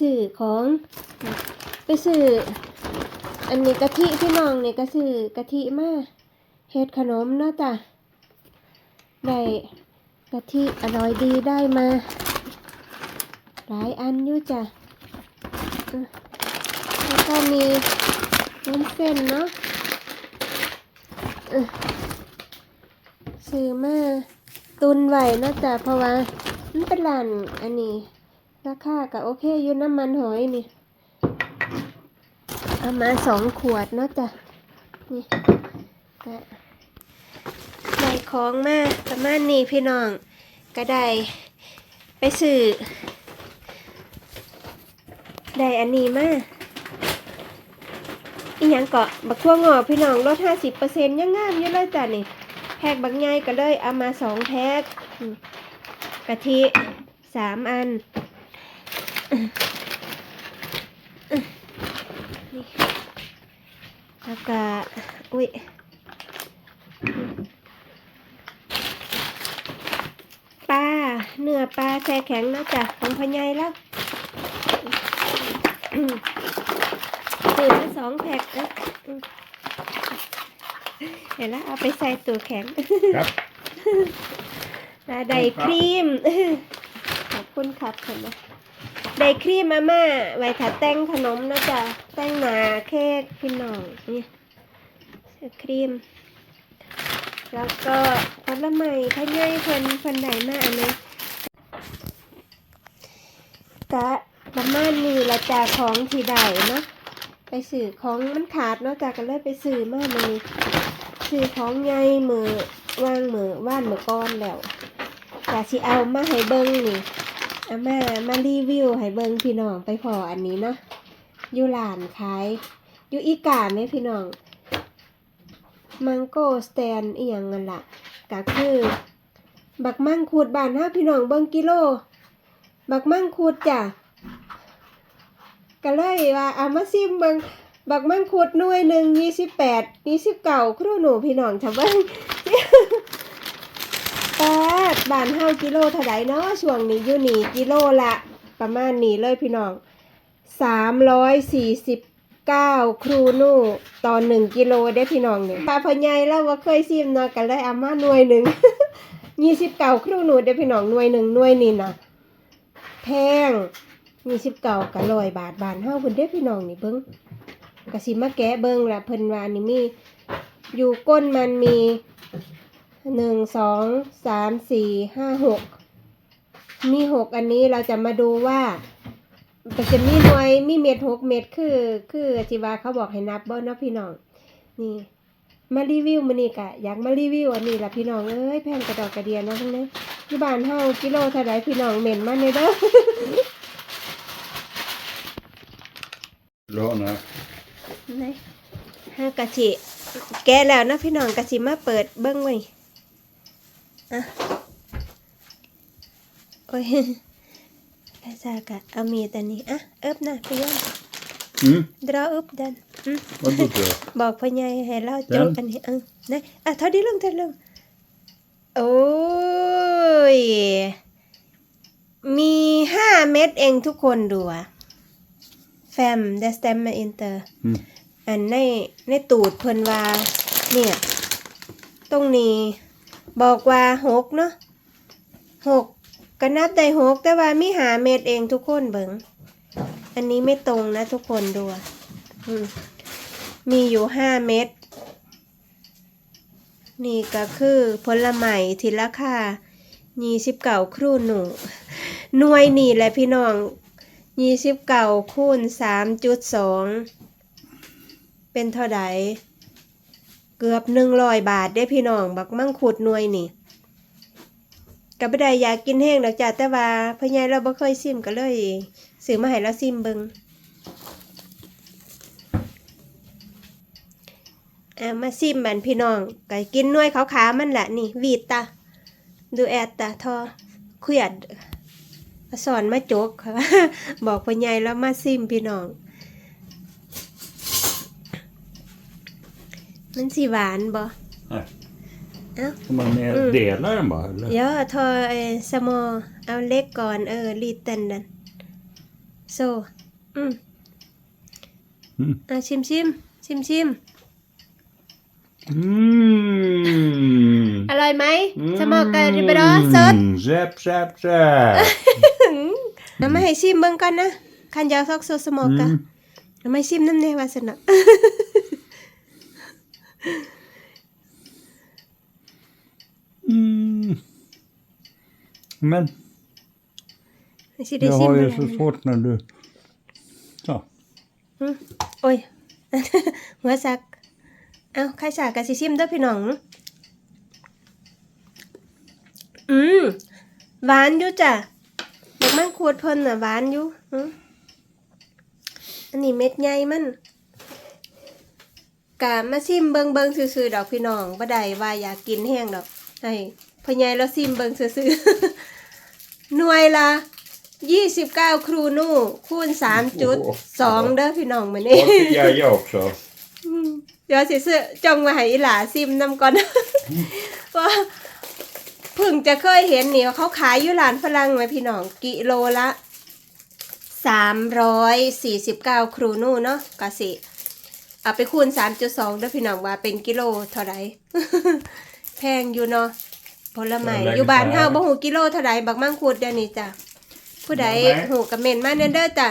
ซื้อของ ไปซื้ออันนี้กะทิพี่น้องนี่ก็ซื้อกะทิมาเฮ็ดขนมเนาะจ้ะได้กะทิอร่อยดีได้มาหลายอันอยู่จ้ะแล้วก็มีวุ้นเส้นเนาะอะซื้อมาตุนไว้เนาะจ้ะเพราะว่ามันเป็นร้านอันนี้ ราคาก็โอเคอยู่น้ำมันหอยนี่เอามาสองขวดเนาะจ้ะนี่ก็ได้ของมาประมาณนี้พี่น้องก็ได้ไปซื้อได้อันนี้มาอีหยังเกาะบักทั่วงอพี่น้องลดห้าสิบเปอร์เซ็นต์ยังงามอยู่เลยจ้ะนี่แพ็กบักใหญ่ก็เลยเอามาสองแพ็กกะทิสามอัน แล้วก็อุ้ยปลาเนื้อปลาแช่แข็งนะจ๊ะของพ่อใหญ่แล้วตื่นมาสองแพ็คนะอืมเห็นแล้วเอาไปใส่ตัวแข็งครับแล้วได้ครีมขอบคุณครับเห็นไหม ได้ครีมมาม่าไว้ถ้าแต่งขนมนะจ๊ะแต่งหนาเค้กพี่น้องนี่ครีม แล้วก็ผลไม้ข้างในเพิ่นเพิ่นได้มาอันนี้กะประมาณนี้ละจ้ะของที่ได้เนาะไปสื่อของมันขาดเนาะจ้ะก็เลยไปสื่อมามันนี้สื่อของใหญ่มือว่างมือว่านมือก้อนแล้วอยากสิเอามาให้เบิ้งนี่ เอามามารีวิวให้เบิ้งพี่น้องไปพออันนี้เนาะอยู่ร้านขายอยู่อีกาไหมพี่น้องมังโกสแตนอีหยังนั่นล่ะก็คือ บักมั่งคูดบานเฮาพี่น้องเบิ้งกิโล บักมั่งคูดจ้ะก็เลยว่าเอามาซิมเบิ่งบักมั่งคูดหน่วยหนึ่งยี่สิบแปดยี่สิบเก้าครูหนูพี่น้องทำเบิ่งแปด บานเฮากิโลเท่าไดเนาะช่วงนี้อยู่นี่กิโลละประมาณนี้เลยพี่น้องสามร้อยสี่สิบเก้าครูนู่ต่อหนึ่งกิโลได้พี่น้องเนี่ยปลาพญายแล้วว่าเคยซิมเนาะกันเลยอามาหน่วยหนึ่งยี่สิบเก้าครูนู่ได้พี่น้องหน่วยหนึ่งหน่วยนี่นะแพงยี่สิบเก้ากับร้อยบาทบานเฮาเพิ่นเด้พี่น้องนี่เบิ้งกะสิมาแกะเบิ้งละเพิ่นว่านี่มีอยู่ก้นมันมี หนึ่งสองสามสี่ห้าหกมีหกอันนี้เราจะมาดูว่ามันจะมีหน่วยมีเม็ดหกเม็ดคือ คือจิวาเขาบอกให้นับบ่เนาะพี่น้องนี่มารีวิวมันนี่กะอยากมารีวิวอันนี้ละพี่น้องเอ้ยแพงกระดอกกระเดียนเนาะทั้งนั้นที่บ้านเฮากิโลเท่าไรพี่น้องเหม็นมาเนี่ยเด้อร้อนนะไหนห้ากะสิแกะแล้วนะพี่น้องกะสิมาเปิดเบิ้งไว้ อะโอ้ยภาษากะเอามีแต่นี้อะเอิบนะพี่ยอน Mm, ดรออึบดันอืม vad gott det är. บอกพ่อใหญ่ให้เราเดี๋จยวบอันนี้เออนะอะเท่าดีลงเท่าลงโอ้ย มีห้าเม็ดเองทุกคนดูอะแฟมเดสเตมมาอินเตอร์ Mm. อันในในตูดเพิ่นว่าเนี่ย ตรงนี้ บอกว่าหกเนาะหกก็นับได้หกแต่ว่ามีหาเม็ดเองทุกคนเบิงอันนี้ไม่ตรงนะทุกคนดูมีอยู่ห้าเม็ดนี่ก็คือผลไม้ที่ราคายี่สิบเก่าครูหนูหน่วยนี่แหละพี่น้องยี่สิบเก่าคูณสามจุดสองเป็นเท่าใด เกือบหนึ่งร้อยบาทได้พี่น้อง บักมั่งขุดหน่วยนี่กับไม่ได้อยากกินแห้งดอกจ้าแต่ว่าพ่อใหญ่เราบ่เคยซิมก็เลยซื้อมาให้เราซิมเบิงอ่ามาซิมบันพี่น้องก็กินหน่วยขาวๆมันแหละนี่วีดตาดูแอดตาทอเครียดสอนมาจกค่ะบอกพ่อใหญ่แล้วมาซิมพี่น้อง มันสีหวานบ่ Nej. เอ้า Ska man med Mm. dela den bara eller? เดี๋ยวทอเออสมอเอาเล็กก่อนเออรีดตันดันโซอืมอืมอะชิมชิมชิมชิม Mm. อร่อยไหมสมอกันไปรอสด Mm, Zap, zap, zap. น้ำมาให้ชิมเบิ่งก่อนนะคันยาวซอกโซสมอกะ Mm. น้ำมาชิมน้ำเนวาสนะ Mm. Men สิได้ jag ชิม har เบิ่ ju ง så svårt när du... Så. อืมโอ้ยหัวสัก เอ้าใครสากะสิชิมเด้อพี่น้อง อืมหวานอยู่จ้ะดอกมันขวดเพิ่นน่ะหวานอยู่อืมอันนี้เม็ดใหญ่มัน กะมาซิมเบิงเบิงซื่อๆดอกพี่น้องบ่ได้ว่าอยากกินแห้งดอกไอ้พ่อใหญ่เราซิมเบิงซื่อๆหน่วยละ29ครูนู่คูณ3.2เด้อพี่น้องมื้อนี้ Då fick jag jag också. อืมเดี๋ยวสิซื้อจงมาให้อีหลาซิมนำก่อนว่าเพิ่งจะเคยเห็นนี่ว่าเขาขายอยู่ร้านฝรั่งไหมพี่น้องกิโลละสามร้อยสี่สิบเก้าครูนู่เนาะกะสิ เอาไปคูณสามจุดสองด้วยพี่น้องว่าเป็นกิโลเท่าไหร่แพงอยู่เนาะผลไม้อยู่บ้านเฮาบ่หูกิโลเท่าไหร่บักมังคุดเดี๋ยวนี้จ้ะผู้ใดหูกับเมนมาเนเด้อจ้ะ